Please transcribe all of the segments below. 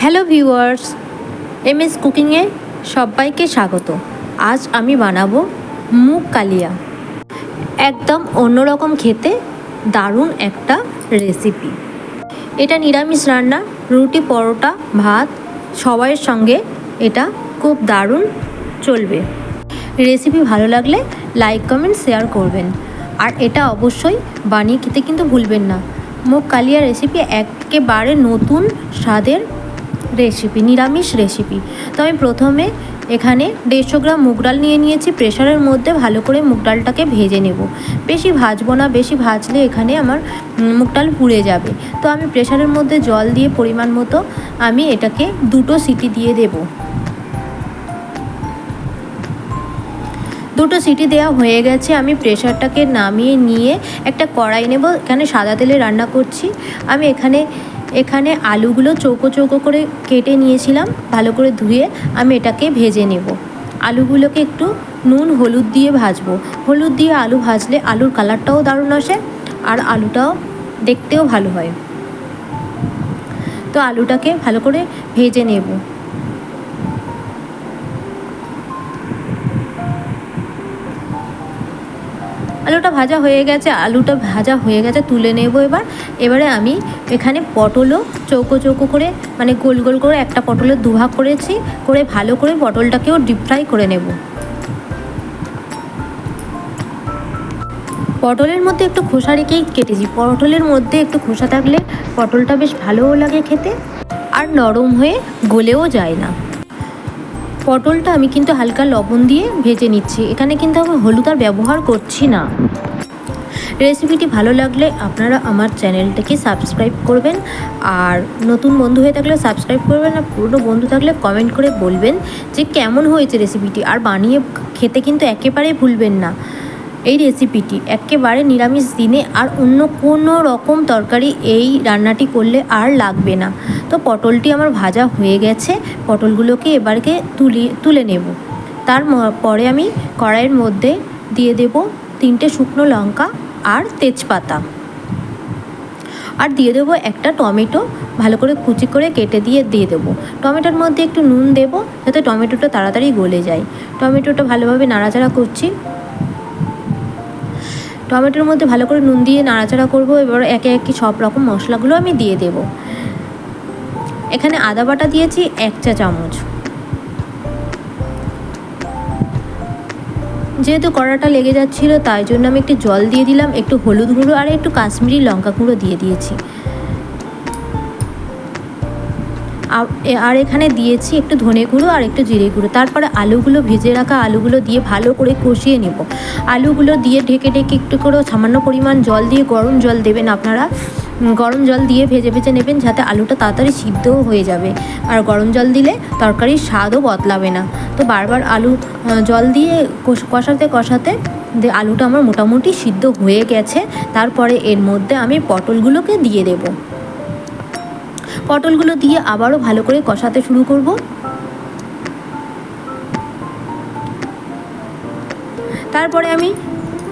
Hello viewers M S কুকিংয়ে সবাইকে স্বাগত। আজ আমি বানাবো মুগ কালিয়া। একদম অন্যরকম খেতে, দারুণ একটা রেসিপি এটা নিরামিষ রান্না, রুটি, পরোটা, ভাত, সবাইয়ের সঙ্গে এটা খুব দারুণ চলবে। রেসিপি ভালো লাগলে লাইক কমেন্ট শেয়ার করবেন। আর এটা অবশ্যই বানিয়ে খেতে কিন্তু ভুলবেন না। মুগ কালিয়া রেসিপি একেবারে নতুন স্বাদের রেসিপি, নিরামিষ রেসিপি। তো আমি প্রথমে এখানে দেড়শো গ্রাম মুগ ডাল নিয়ে নিয়েছি। প্রেশারের মধ্যে ভালো করে মুগ ডালটাকে ভেজে নেব। বেশি ভাজবো না, বেশি ভাজলে এখানে আমার মুগ ডাল পুড়ে যাবে। তো আমি প্রেশারের মধ্যে জল দিয়ে পরিমাণ মতো আমি এটাকে দুটো সিটি দিয়ে দেবো। দুটো সিটি দেওয়া হয়ে গেছে। আমি প্রেশারটাকে নামিয়ে নিয়ে একটা কড়াই নেব। এখানে সাদা তেলে রান্না করছি। আমি এখানে এখানে আলুগুলো চৌকো চৌকো করে কেটে নিয়েছিলাম, ভালো করে ধুয়ে আমি এটাকে ভেজে নেব। আলুগুলোকে একটু নুন, হলুদ দিয়ে ভাজবো। হলুদ দিয়ে আলু ভাজলে আলুর কালারটাও দারুণ আসে আর আলুটাও দেখতেও ভালো হয়। তো আলুটাকে ভালো করে ভেজে নেব। আলুটা ভাজা হয়ে গেছে, আলুটা ভাজা হয়ে গেছে, তুলে নেব এবার। এবারে আমি এখানে পটলও চৌকো চৌকো করে মানে গোল গোল করে একটা পটলের দুভাগ করেছি, করে ভালো করে পটলটাকেও ডিপ ফ্রাই করে নেব। পটলের মধ্যে একটু খোসা রেখেই কেটেছি। পটলের মধ্যে একটু খোসা থাকলে পটলটা বেশ ভালোও লাগে খেতে, আর নরম হয়ে গলেও যায় না। পটলটা আমি কিন্তু হালকা লবণ দিয়ে ভেজে নিচ্ছি। এখানে কিন্তু আমি হলুদ আর ব্যবহার করছি না। রেসিপিটি ভালো লাগলে আপনারা আমার চ্যানেলটাকে সাবস্ক্রাইব করবেন আর নতুন বন্ধু হয়ে থাকলে সাবস্ক্রাইব করবেন আর পুরনো বন্ধু থাকলে কমেন্ট করে বলবেন যে কেমন হয়েছে রেসিপিটি। আর বানিয়ে খেতে কিন্তু একেবারেই ভুলবেন না। এই রেসিপিটি একেবারে নিরামিষ দিনে আর অন্য কোনো রকম তরকারি এই রান্নাটি করলে আর লাগবে না। তো পটলটি আমার ভাজা হয়ে গেছে। পটলগুলোকে এবারকে তুলি, তুলে নেব। তার পরে আমি কড়াইয়ের মধ্যে দিয়ে দেব তিনটে শুকনো লঙ্কা আর তেজপাতা। আর দিয়ে দেবো একটা টমেটো। ভালো করে কুচি করে কেটে দিয়ে দিয়ে দেবো। টমেটোর মধ্যে একটু নুন দেবো, যাতে টমেটোটা তাড়াতাড়ি গলে যায়। টমেটোটা ভালোভাবে নাড়াচাড়া করছি। টমেটোর মধ্যে ভালো করে নুন দিয়ে নাড়াচাড়া করব, এবার একে একে সব রকম মশলাগুলো আমি দিয়ে দেব। এখানে আদা বাটা দিয়েছি এক চা চামচ। যেহেতু কড়াটা লেগে যাচ্ছিল, তাই জন্য আমি একটু জল দিয়ে দিলাম, একটু হলুদ গুঁড়ো আর একটু কাশ্মীরি লঙ্কা গুঁড়ো দিয়ে দিয়েছি। আর এখানে দিয়েছি একটু ধনে গুঁড়ো আর একটু জিরে গুঁড়ো। তারপরে আলুগুলো ভেজে রাখা আলুগুলো দিয়ে ভালো করে কষিয়ে নেব। আলুগুলো দিয়ে ঢেকে ঢেকে একটু করে সামান্য পরিমাণ জল দিয়ে গরম জল দেবেন আপনারা। গরম জল দিয়ে ভেজে ভেজে নেবেন যাতে আলুটা তাড়াতাড়ি সিদ্ধও হয়ে যাবে। আর গরম জল দিলে তরকারির স্বাদও বদলাবে না। তো বারবার আলু জল দিয়ে কষ- কষাতে কষাতে আলুটা আমার মোটামুটি সিদ্ধ হয়ে গেছে। তারপরে এর মধ্যে আমি পটলগুলোকে দিয়ে দেবো। পটলগুলো দিয়ে আবারও ভালো করে কষাতে শুরু করব। তারপরে আমি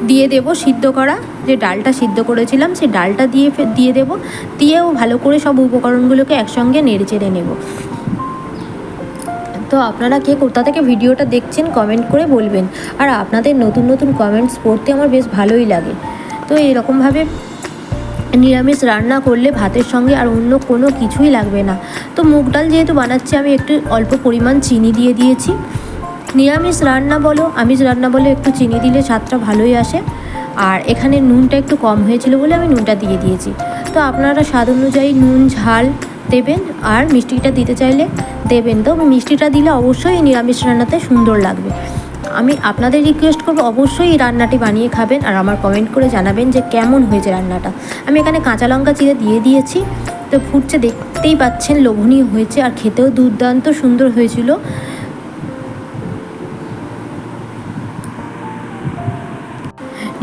দিয়ে দেব সিদ্ধ করা যে ডালটা সিদ্ধ করেছিলাম সেই ডালটা দিয়ে দিয়ে দেব। দিয়েও ভালো করে সব উপকরণগুলোকে একসঙ্গে নেড়ে চেড়ে নেব। তো আপনারা কে কোথা থেকে ভিডিওটা দেখছেন কমেন্ট করে বলবেন। আর আপনাদের নতুন নতুন কমেন্টস পড়তে আমার বেশ ভালোই লাগে। তো এরকমভাবে নিরামিষ রান্না করলে ভাতের সঙ্গে আর অন্য কোনো কিছুই লাগবে না। তো মুগ ডাল যেহেতু বানাচ্ছি, আমি একটু অল্প পরিমাণ চিনি দিয়ে দিয়েছি। নিরামিষ রান্না বলো, আমিষ রান্না বলো একটু চিনি দিলে স্বাদটা ভালোই আসে। আর এখানে নুনটা একটু কম হয়েছিল বলে আমি নুনটা দিয়ে দিয়েছি। তো আপনারা স্বাদ অনুযায়ী নুন, ঝাল দেবেন, আর মিষ্টিটা দিতে চাইলে দেবেন। তো মিষ্টিটা দিলে অবশ্যই নিরামিষ রান্নাতে সুন্দর লাগবে। আমি আপনাদের রিকোয়েস্ট করব, অবশ্যই এই রান্নাটি বানিয়ে খাবেন আর আমার কমেন্ট করে জানাবেন যে কেমন হয়েছে রান্নাটা। আমি এখানে কাঁচা লঙ্কা চিরে দিয়ে দিয়েছি, তো ফুটছে দেখতেই পাচ্ছেন লোভনীয় হয়েছে আর খেতেও দুর্দান্ত সুন্দর হয়েছিল।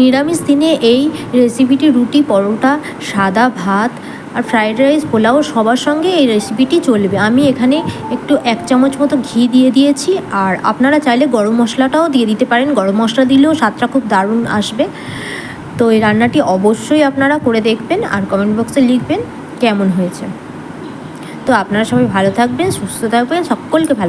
নিরামিষ দিনে এই রেসিপিটি রুটি, পরোটা, সাদা ভাত আর ফ্রাইড রাইস পোলাও সবার সঙ্গে এই রেসিপিটি চলবে। আমি এখানে একটু এক চামচ মতো ঘি দিয়ে দিয়েছি। আর আপনারা চাইলে গরম মশলাটাও দিয়ে দিতে পারেন। গরম মশলা দিলেও স্বাদটা খুব দারুণ আসবে। তো এই রান্নাটি অবশ্যই আপনারা করে দেখবেন আর কমেন্ট বক্সে লিখবেন কেমন হয়েছে। তো আপনারা সবাই ভালো থাকবেন, সুস্থ থাকবেন, সকলকে ভালো